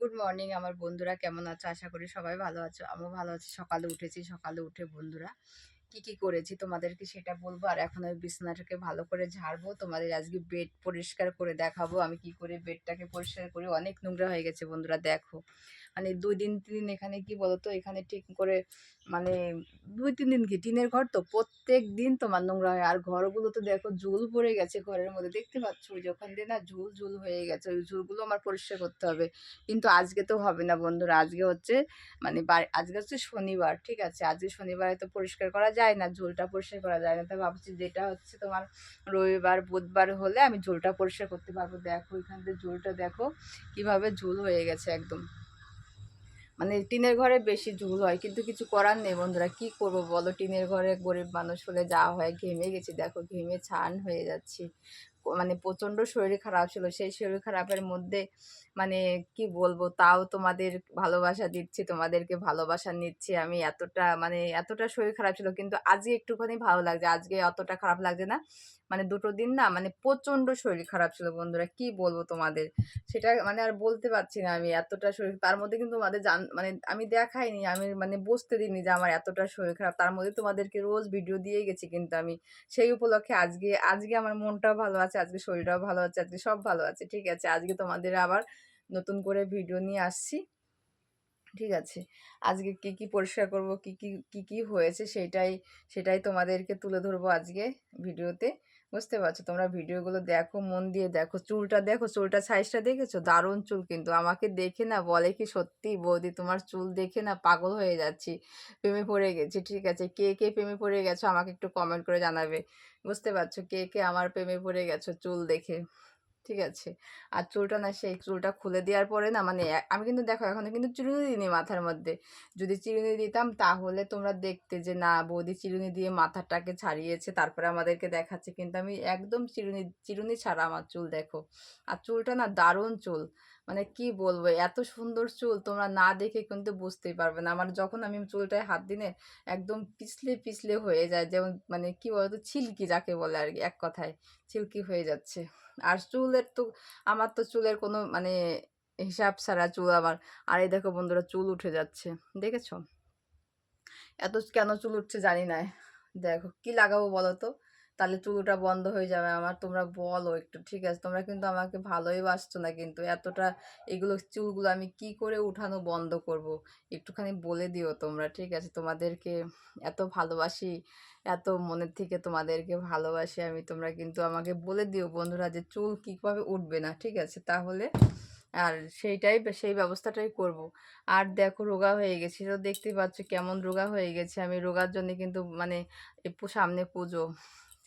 Good morning আমার বন্ধুরা কেমন আছো? আশা করি সবাই ভালো আছো। আমিও ভালো আছি। সকালে উঠেছি, সকালে উঠে বন্ধুরা কি কি করেছি তোমাদেরকে সেটা বলব। আর এখন ওই বিছানাটাকে ভালো করে ঝাড়বো। তোমাদের আজকে বেড পরিষ্কার করে দেখাবো। আমি কি করে বেডটাকে পরিষ্কার করি? অনেক নোংরা হয়ে গেছে বন্ধুরা, দেখো। মানে দুই দিন, তিন দিন এখানে কি বলতো? এখানে ঠিক করে মানে দুই, তিন দিন কি? টিনের ঘর তো প্রত্যেক দিন তোমার নোংরা হয়। আর ঘরগুলো তো দেখো ঝুল পড়ে গেছে ঘরের মধ্যে। দেখতে পাচ্ছ ওই যে ওখান দিয়ে না ঝুল ঝুল হয়ে গেছে। ওই ঝুলগুলো আমার পরিষ্কার করতে হবে। কিন্তু আজকে তো হবে না বন্ধুরা। আজকে হচ্ছে মানে আজকে হচ্ছে শনিবার, ঠিক আছে? আজকে শনিবারে তো পরিষ্কার করা যায় না, ঝোলটা পরিষ্কার করা যায় না। তো ভাবছি যেটা হচ্ছে তোমার রবিবার, বুধবার হলে আমি ঝোলটা পরিষ্কার করতে পারব। দেখো এখান থেকে ঝোলটা দেখো কীভাবে ঝোল হয়ে গেছে একদম। মানে টিনের ঘরে বেশি ঝুল হয়, কিন্তু কিছু করার নেই বন্ধুরা। কি করব বলো? টিনের ঘরে গরিব মানুষ হলে যা হয়, ঘেমে গেছি। দেখো, ঘেমে ছান হয়ে যাচ্ছি। মানে প্রচণ্ড শরীর খারাপ ছিল। সেই শরীর খারাপের মধ্যে মানে কি বলব? তাও তোমাদের ভালোবাসা দিচ্ছি, তোমাদেরকে ভালোবাসা নিচ্ছি। আমি এতটা মানে এতটা শরীর খারাপ ছিল, কিন্তু আজকে একটুখানি ভালো লাগছে। আজকে অতটা খারাপ লাগছে না। মানে দুটো দিন না মানে প্রচণ্ড শরীর খারাপ ছিল বন্ধুরা, কি বলব তোমাদের? সেটা মানে আর বলতে পারছি না আমি এতটা শরীর, তার মধ্যে কিন্তু তোমাদের জান মানে আমি দেখাইনি, আমি মানে বুঝতে দিইনি যে আমার এতটা শরীর খারাপ, তার মধ্যে তোমাদেরকে রোজ ভিডিও দিয়ে গেছি কিন্তু আমি। সেই উপলক্ষে আজকে আজকে আমার মনটাও ভালো আছে, আজকে শরীরটাও ভালো আছে, আজকে সব ভালো আছে, ঠিক আছে? আজকে তোমাদের আবার নতুন করে ভিডিও নিয়ে আসছি, ঠিক আছে? আজকে কি কি পরিষ্কার করব, কি কি কি কি হয়েছে সেটাই সেটাই তোমাদেরকে তুলে ধরবো আজকে ভিডিওতে বুঝতে পারছ? তোমরা ভিডিওগুলো দেখো, মন দিয়ে দেখো। চুলটা দেখো, চুলটা সাইজটা দেখেছ? দারুণ চুল কিন্তু। আমাকে দেখে না, বলে কি সত্যি? বৌদি, তোমার চুল দেখে না পাগল হয়ে যাচ্ছি। প্রেমে পড়ে গেছি, ঠিক আছে? কে কে প্রেমে পড়ে গেছো? আমাকে একটু কমেন্ট করে জানাবে। বুঝতে পারছ? কে কে আমার প্রেমে পড়ে গেছো চুল দেখে? ঠিক আছে। আর চুলটা না সেই চুলটা খুলে দেওয়ার পরে না মানে আমি কিন্তু দেখো এখনও কিন্তু চিরুনি দিইনি মাথার মধ্যে। যদি চিরুনি দিতাম তাহলে তোমরা দেখতে যে না, বৌদি চিরুনি দিয়ে মাথাটাকে ছাড়িয়েছে, তারপরে আমাদেরকে দেখাচ্ছে। কিন্তু আমি একদম চিরুনি চিরুনি ছাড়া আমার চুল দেখো। আর চুলটা না দারুণ চুল। মানে কি বলব? এত সুন্দর চুল তোমরা না দেখে কিন্তু বুঝতেই পারবে না। আমার যখন আমি চুলটায় হাত দিনে একদম পিছলে পিছলে হয়ে যায়। যেমন মানে কি বলতো? ছিলকি যাকে বলে আর কি এক কথায় ছিলকি হয়ে যাচ্ছে। আর চুলের তো, আমার তো চুলের কোনো মানে হিসাব ছাড়া চুল আমার, আর এই দেখো বন্ধুরা চুল উঠে যাচ্ছে। দেখেছ? এত কেন চুল উঠছে জানি না। দেখো কি লাগাবো বলো তো? তাহলে চুলটা বন্ধ হয়ে যাবে। আমার তোমরা বলো একটু, ঠিক আছে? তোমরা কিন্তু আমাকে ভালোই বাসছো না কিন্তু এতটা এগুলো চুলগুলো আমি কি করে উঠানো বন্ধ করব? একটুখানি বলে দিও তোমরা, ঠিক আছে? তোমাদেরকে এত ভালোবাসি, এত মনের থেকে তোমাদেরকে ভালোবাসি আমি, তোমরা কিন্তু আমাকে বলে দিও বন্ধুরা যে চুল কীভাবে উঠবে না, ঠিক আছে? তাহলে আর সেইটাই, সেই ব্যবস্থাটাই করব। আর দেখো রোগা হয়ে গেছি, তো দেখতেই পাচ্ছ কেমন রোগা হয়ে গেছে আমি। রোগার জন্য কিন্তু মানে সামনে পুজো।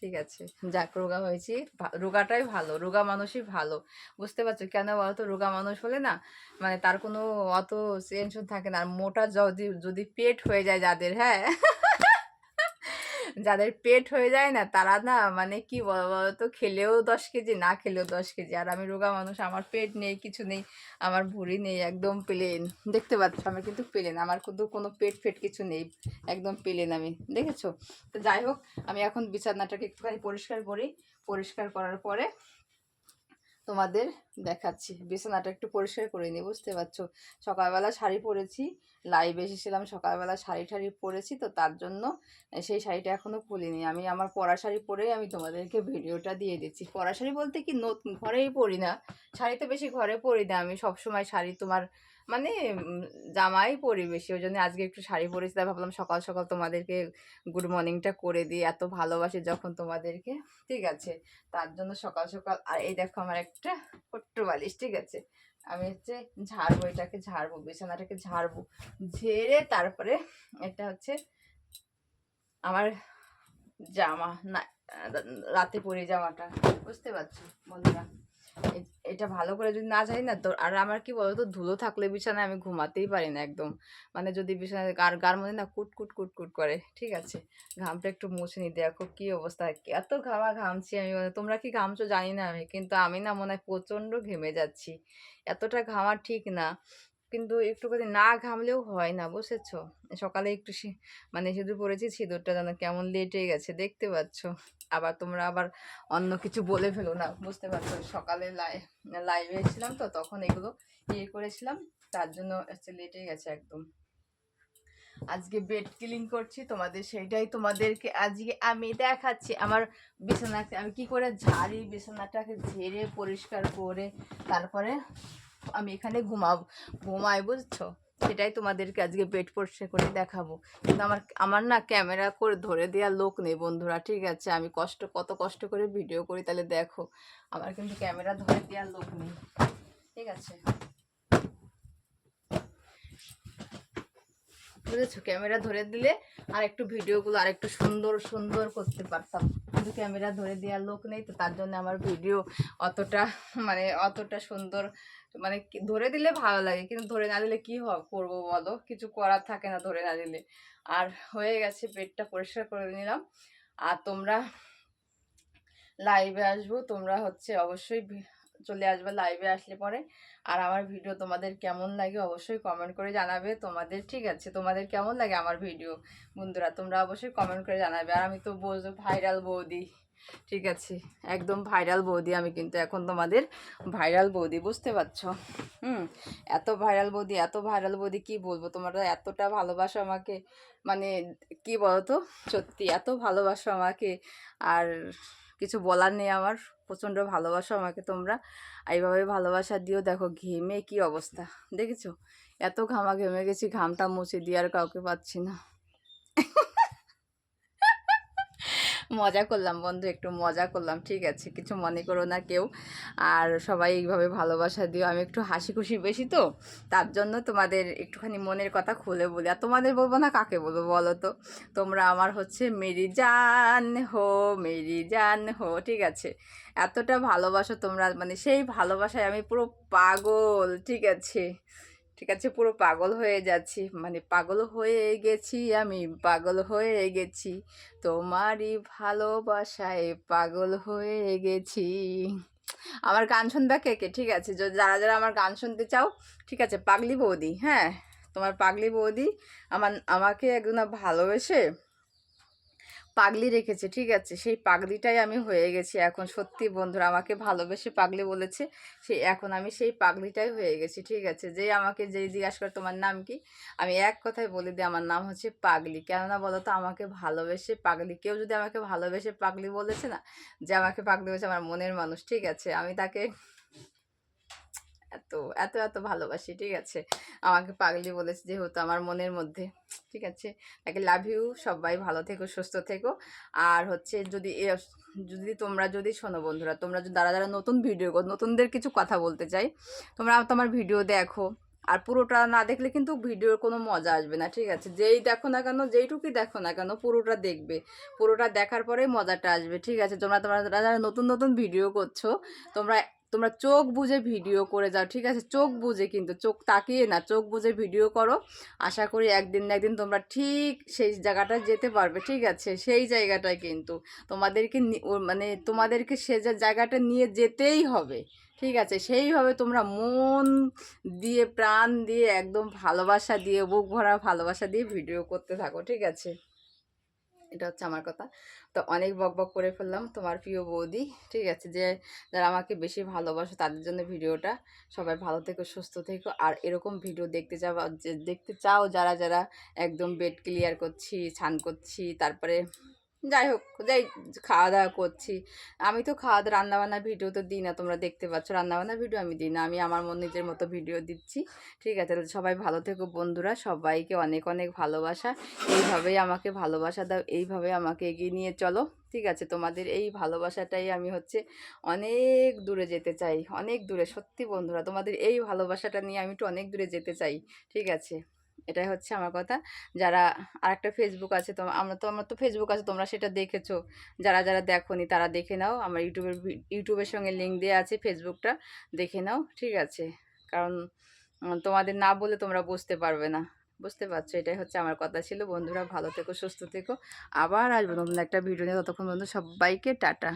ঠিক আছে। যাক, রোগা হয়েছি। রোগাটাই ভালো, রোগা মানুষই ভালো। বুঝতে পারছ? কেন বলতো? রোগা মানুষ হলে না মানে তার কোনো অত টেনশন থাকে না। আর মোটা যদি যদি পেট হয়ে যায় যাদের হ্যাঁ? যাদের পেট হয়ে যায় না, তারা না মানে কি বলতো, খেলেও দশ কেজি, না খেলেও দশ কেজি। আর আমি রোগা মানুষ, আমার পেট নেই, কিছু নেই, আমার ভুঁড়ি নেই, একদম প্লেন দেখতে পাচ্ছ, আমি কিন্তু প্লেন আমার কিন্তু কোনো পেট ফেট কিছু নেই, একদম প্লেন আমি। দেখেছ? তো যাই হোক, আমি এখন বিছানাটাকে একটুখানি পরিষ্কার করি। পরিষ্কার করার পরে তোমাদের দেখাচ্ছি। বিছানাটা একটু পরিষ্কার করে নিই বুঝতে পারছ? সকালবেলা শাড়ি পরেছি লাইভ এসেছিলাম, সকালবেলা শাড়ি টাড়ি পরেছি তো তার জন্য সেই শাড়িটা এখনও খুলিনি। আমি আমার পরা শাড়ি পরেই আমি তোমাদেরকে ভিডিওটা দিয়ে দিচ্ছি। পরা শাড়ি বলতে কি নতুন, ঘরেই পরি না। শাড়ি তো বেশি ঘরে পরি না। আমি সবসময় শাড়ি তোমার মানে জামাই পরি বেশি। ওই জন্য আজকে একটু শাড়ি পরেছি, তাই ভাবলাম সকাল সকাল তোমাদেরকে গুড মর্নিংটা করে দিই। এত ভালোবাসি যখন তোমাদেরকে, ঠিক আছে? তার জন্য সকাল সকাল, আর এই দেখো আমার একটা ছোট্ট বালিশ, ঠিক আছে? আমি হচ্ছে ঝাড়বো, এটাকে ঝাড়বো, বিছানাটাকে ঝাড়বো, ঝেড়ে তারপরে এটা হচ্ছে আমার জামা, না, রাতে পরে জামাটা, বুঝতে পারছ বন্ধুরা? এটা ভালো করে যদি না যাই না, তো আর আমার কি বলতো, ধুলো থাকলে বিছানায় আমি ঘুমাতেই পারি না একদম। মানে যদি বিছানায় গার গার মধ্যে না কুট কুট কুট কুট করে, ঠিক আছে? ঘামটা একটু মুছে নি দেখো কি অবস্থা। এত ঘামা ঘামছি আমি মানে তোমরা কি ঘামছো জানি না আমি, কিন্তু আমি না মনে হয় প্রচণ্ড ঘেমে যাচ্ছি। এতটা ঘামা ঠিক না। কিন্তু একটুখানি না ঘামলেও হয় না, বুঝেছ? সকালে একটু মানে সিঁদুর পরেছি সিঁদুরটা যেন কেমন লেটে গেছে, দেখতে পাচ্ছ। আবার তোমরা আবার অন্য কিছু বলে ফেলো না, বুঝতে পারছ? সকালে লাইভে এসেছিলাম তো, তখন এগুলো ইয়ে করেছিলাম, তার জন্য লেটে গেছে একদম। আজকে বেড ক্লিন করছি, তোমাদের সেইটাই তোমাদেরকে আজকে আমি দেখাচ্ছি। আমার বিছানাকে আমি কি করে ঝাড়ি, বিছানাটাকে ঝেড়ে পরিষ্কার করে, তারপরে আমি এখানে ঘুমাব, ঘুমাই, বুঝছ? সেটাই তোমাদেরকে আজকে বেড পরিষ্কার করে দেখাবো। কিন্তু আমার আমার না ক্যামেরা করে ধরে দেওয়ার লোক নেই বন্ধুরা, ঠিক আছে? আমি কষ্ট, কত কষ্ট করে ভিডিও করি, তাহলে দেখো। আমার কিন্তু ক্যামেরা ধরে দেওয়ার লোক নেই, ঠিক আছে? বুঝেছ? ক্যামেরা ধরে দিলে আর একটু ভিডিওগুলো আর একটু সুন্দর সুন্দর করতে পারতাম। কিন্তু ক্যামেরা ধরে দেওয়ার লোক নেই, তো তার জন্য আমার ভিডিও অতটা মানে অতটা সুন্দর মানে ধরে দিলে ভালো লাগে, কিন্তু ধরে না দিলে কী করব বলো? কিছু করার থাকে না ধরে না দিলে। আর হয়ে গেছে, পেটটা পরিষ্কার করে নিলাম। আর তোমরা লাইভে আসব, তোমরা হচ্ছে অবশ্যই চলে আসবে লাইভে আসলে পরে। আর আমার ভিডিও তোমাদের কেমন লাগে অবশ্যই কমেন্ট করে জানাবে তোমাদের, ঠিক আছে? তোমাদের কেমন লাগে আমার ভিডিও বন্ধুরা, তোমরা অবশ্যই কমেন্ট করে জানাবে। আর আমি তো বলব ভাইরাল বৌদি। ঠিক আছে, একদম ভাইরাল বৌদি আমি কিন্তু এখন তোমাদের ভাইরাল বৌদি, বুঝতে পারছ? হুম, এত ভাইরাল বৌদি, এত ভাইরাল বৌদি, কি বলব? তোমরা এতটা ভালোবাসো আমাকে মানে কি বলতো? সত্যি, এত ভালোবাসো আমাকে, আর কিছু বলার নেই আমার, প্রচণ্ড ভালোবাসো আমাকে তোমরা। এইভাবে ভালোবাসা দিও দেখো ঘেমে কি অবস্থা, দেখেছ? এত ঘামা ঘেমে গেছি, ঘামটা মুছে দিয়ে আর কাউকে পাচ্ছি না। মজা করলাম, বন্ধু, একটু মজা করলাম, ঠিক আছে? কিছু মনে করো না কেউ। আর সবাই এইভাবে ভালোবাসা দিও। আমি একটু হাসি খুশি বেশি তো, তার জন্য তোমাদের একটুখানি মনের কথা খুলে বলি। আর তোমাদের বলব না, কাকে বলব বলো তো? তোমরা আমার হচ্ছে মেরি জান হো, মেরি জান হো, ঠিক আছে? এতটা ভালোবাসো তোমরা মানে সেই ভালোবাসায় আমি পুরো পাগল, ঠিক আছে? ঠিক আছে, পুরো পাগল হয়ে যাচ্ছি। মানে পাগল হয়ে গেছি আমি, পাগল হয়ে গেছি। তোমারই ভালোবাসায় পাগল হয়ে গেছি। আমার গান শুনবে কে কে? ঠিক আছে যারা যারা আমার গান শুনতে চাও, ঠিক আছে, পাগলি বৌদি হ্যাঁ? তোমার পাগলি বৌদি আমার, আমাকে একজন ভালোবেসে পাগলি রেখেছে, ঠিক আছে? সেই পাগলিটাই আমি হয়ে গেছি এখন। সত্যি বন্ধুরা, আমাকে ভালোবেসে পাগলি বলেছে সেই এখন আমি সেই পাগলিটাই হয়ে গেছি, ঠিক আছে? যেই আমাকে যেই জিজ্ঞাসা করে, তোমার নাম কি? আমি এক কথায় বলে দিই, আমার নাম হচ্ছে পাগলি। কেননা বলো তো, আমাকে ভালোবেসে পাগলি, কেউ যদি আমাকে ভালোবেসে পাগলি বলেছে না, যে আমাকে পাগলি বলেছে, আমার মনের মানুষ, ঠিক আছে? আমি তাকে এত এত এত ভালোবাসি, ঠিক আছে? আমাকে পাগলি বলেছে যেহেতু আমার মনের মধ্যে, ঠিক আছে? তাকে লাভ ইউ সবাই ভালো থেকো, সুস্থ থেকো। আর হচ্ছে যদি যদি তোমরা যদি, শোনো বন্ধুরা, তোমরা যদি যারা যারা নতুন ভিডিও নতুনদের কিছু কথা বলতে চাই, তোমরা তোমার ভিডিও দেখো। আর পুরোটা না দেখলে কিন্তু ভিডিওর কোনো মজা আসবে না, ঠিক আছে? যেই দেখো না কেন, যেইটুকুই দেখো না কেন, পুরোটা দেখবে। পুরোটা দেখার পরেই মজাটা আসবে, ঠিক আছে? তোমরা তোমরা যারা নতুন নতুন ভিডিও করছ, তোমরা তোমরা চোখ বুঝে ভিডিও করে যাও, ঠিক আছে? চোখ বুঝে কিন্তু, চোখ তাকিয়ে না, চোখ বুঝে ভিডিও করো। আশা করি একদিন না একদিন তোমরা ঠিক সেই জায়গাটায় যেতে পারবে, ঠিক আছে? সেই জায়গাটায় কিন্তু। তোমাদেরকে মানে তোমাদেরকে সে জায়গাটা নিয়ে যেতেই হবে, ঠিক আছে? সেইভাবে তোমরা মন দিয়ে, প্রাণ দিয়ে, একদম ভালোবাসা দিয়ে, বুক ভরা ভালোবাসা দিয়ে ভিডিও করতে থাকো, ঠিক আছে? এটা হচ্ছে আমার কথা। তো অনেক বক বক করে ফেললাম তোমার প্রিয় বৌদি, ঠিক আছে? যে যারা আমাকে বেশি ভালোবাসো তাদের জন্য ভিডিওটা। সবাই ভালো থেকো, সুস্থ থেকো। আর এরকম ভিডিও দেখতে চাও দেখতে চাও যারা যারা একদম বেড ক্লিয়ার করছি ছান করছি, তারপরে যাই হোক যাই খাওয়া দাওয়া করছি। আমি তো খাওয়া দাওয়া রান্নাবান্না ভিডিও তো দিই না, তোমরা দেখতে পাচ্ছ। রান্নাবান্না ভিডিও আমি দিই না, আমি আমার মন নিজের মতো ভিডিও দিচ্ছি। ঠিক আছে সবাই ভালো থেকো বন্ধুরা, সবাইকে অনেক অনেক ভালোবাসা। এইভাবেই আমাকে ভালোবাসা দাও, এইভাবে আমাকে এগিয়ে নিয়ে চলো। ঠিক আছে, তোমাদের এই ভালোবাসাটাই আমি হচ্ছে অনেক দূরে যেতে চাই, অনেক দূরে। সত্যি বন্ধুরা, তোমাদের এই ভালোবাসাটা নিয়ে আমি একটু অনেক দূরে যেতে চাই। ঠিক আছে। এটাই হচ্ছে আমার কথা। যারা আরেকটা ফেসবুক আছে, তো আমরা তো, আমার তো ফেসবুক আছে, তোমরা সেটা দেখেছ। যারা যারা দেখোনি, তারা দেখে নাও। আমার ইউটিউবের ইউটিউবের সঙ্গে লিঙ্ক দেওয়া আছে ফেসবুকটা দেখে নাও, ঠিক আছে? কারণ তোমাদের না বলে তোমরা বুঝতে পারবে না। বুঝতে পারছ? এটাই হচ্ছে আমার কথা ছিল। বন্ধুরা, ভালো থেকো, সুস্থ থেকো। আবার আসব নতুন একটা ভিডিও নিয়ে। ততক্ষণ বন্ধু সবাইকে টাটা।